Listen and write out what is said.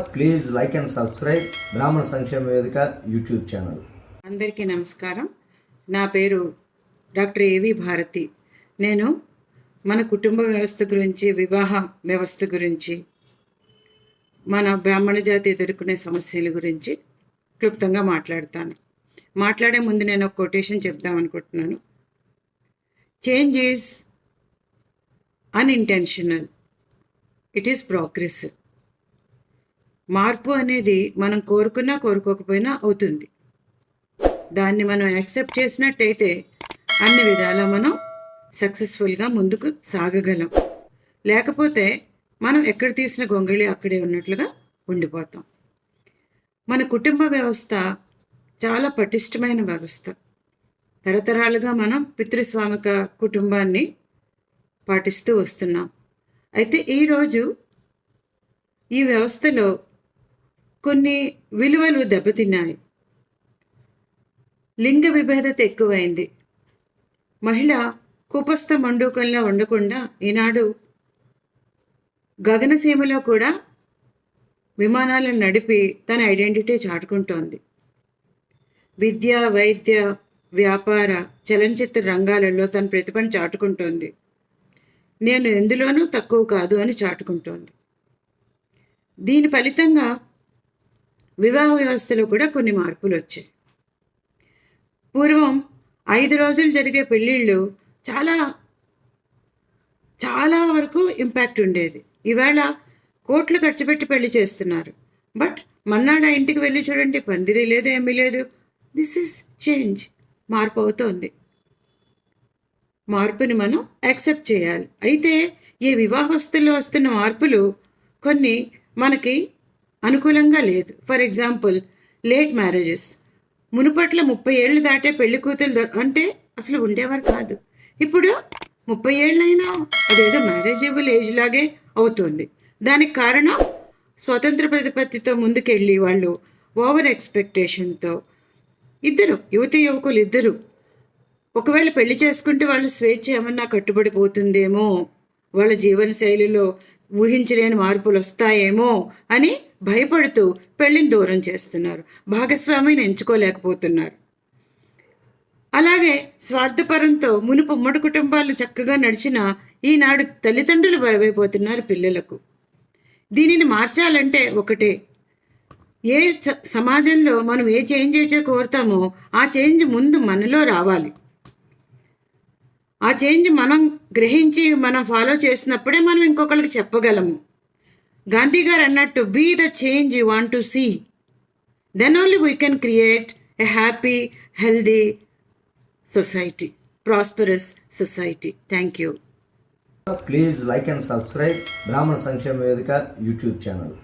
Please like and subscribe Brahmana Sankshema వేదిక YouTube channel అందరికీ నమస్కారం. నా పేరు డాక్టర్ ఏవి భారతి. నేను మన కుటుంబ వ్యవస్థ గురించి వివాహ వ్యవస్థ గురించి మన బ్రాహ్మణ జాతి ఎదుర్కొనే సమస్యల గురించి క్లుప్తంగా మాట్లాడతాను. మాట్లాడే ముందు నేను ఒక కొటేషన్ చెప్దాం అనుకుంటున్నాను. Change is unintentional it is progressive మార్పు అనేది మనం కోరుకున్నా కోరుకోకపోయినా అవుతుంది. దాన్ని మనం యాక్సెప్ట్ చేసినట్టయితే అన్ని విధాలా మనం సక్సెస్ఫుల్గా ముందుకు సాగగలం. లేకపోతే మనం ఎక్కడ తీసిన గొంగళి అక్కడే ఉన్నట్లుగా ఉండిపోతాం. మన కుటుంబ వ్యవస్థ చాలా పటిష్టమైన వ్యవస్థ. తరతరాలుగా మనం పితృస్వామిక కుటుంబాన్ని పాటిస్తూ వస్తున్నాం. అయితే ఈరోజు ఈ వ్యవస్థలో కొన్ని విలువలు దెబ్బతిన్నాయి. లింగ విభేదత ఎక్కువైంది. మహిళ కుపస్థ మండూకంలో ఉండకుండా ఈనాడు గగనసీమలో కూడా విమానాలను నడిపి తన ఐడెంటిటీ చాటుకుంటోంది. విద్య వైద్య వ్యాపార చలనచిత్ర రంగాలలో తన ప్రతిభను చాటుకుంటోంది. నేను ఎందులోనూ తక్కువ కాదు అని చాటుకుంటోంది. దీని ఫలితంగా వివాహ వ్యవస్థలో కూడా కొన్ని మార్పులు వచ్చాయి పూర్వం ఐదు రోజులు జరిగే పెళ్ళిళ్ళు చాలా చాలా వరకు ఇంపాక్ట్ ఉండేది. ఈవేళ కోట్లు ఖర్చు పెట్టి పెళ్ళి చేస్తున్నారు. బట్ మన్నాడు ఆ ఇంటికి వెళ్ళి చూడండి పందిరి లేదు ఏమీ లేదు. This is change. మార్పు అవుతోంది. మార్పుని మనం యాక్సెప్ట్ చేయాలి. అయితే ఈ వివాహస్తుల్లో వస్తున్న మార్పులు కొన్ని మనకి అనుకూలంగా లేదు. For example late marriages. మునుపట్ల ముప్పై ఏళ్ళు దాటే పెళ్ళి కూతురు అంటే అసలు ఉండేవారు కాదు. ఇప్పుడు ముప్పై ఏళ్ళైనా అదేదో మ్యారేజబుల్ ఏజ్ లాగే అవుతుంది. దానికి కారణం స్వతంత్ర ప్రతిపత్తితో ముందుకెళ్ళి వాళ్ళు ఓవర్ ఎక్స్పెక్టేషన్తో ఇద్దరు యువతి యువకులు ఇద్దరు. ఒకవేళ పెళ్ళి చేసుకుంటే వాళ్ళ స్వేచ్ఛ ఏమన్నా కట్టుబడిపోతుందేమో వాళ్ళ జీవన శైలిలో ఊహించలేని మార్పులు వస్తాయేమో అని భయపడుతూ పెళ్ళిని దూరం చేస్తున్నారు. భాగస్వామిని ఎంచుకోలేకపోతున్నారు. అలాగే స్వార్థపరంతో మునుపు ఉమ్మడి కుటుంబాలు చక్కగా నడిచిన ఈనాడు తల్లిదండ్రులు బరువైపోతున్నారు పిల్లలకు. దీనిని మార్చాలంటే ఒకటే. ఏ స- సమాజంలో మనం ఏ చేంజ్ అయితే కోరుతామో ఆ చేంజ్ ముందు మనలో రావాలి. ఆ చేంజ్ మనం గ్రహించి మనం ఫాలో చేసినప్పుడే మనం ఇంకొకరికి చెప్పగలము. గాంధీ గారు అన్నట్టు be the change you want to see then only we can create a happy healthy society prosperous society thank you please like and subscribe Brahmana Sankshema Vedika YouTube channel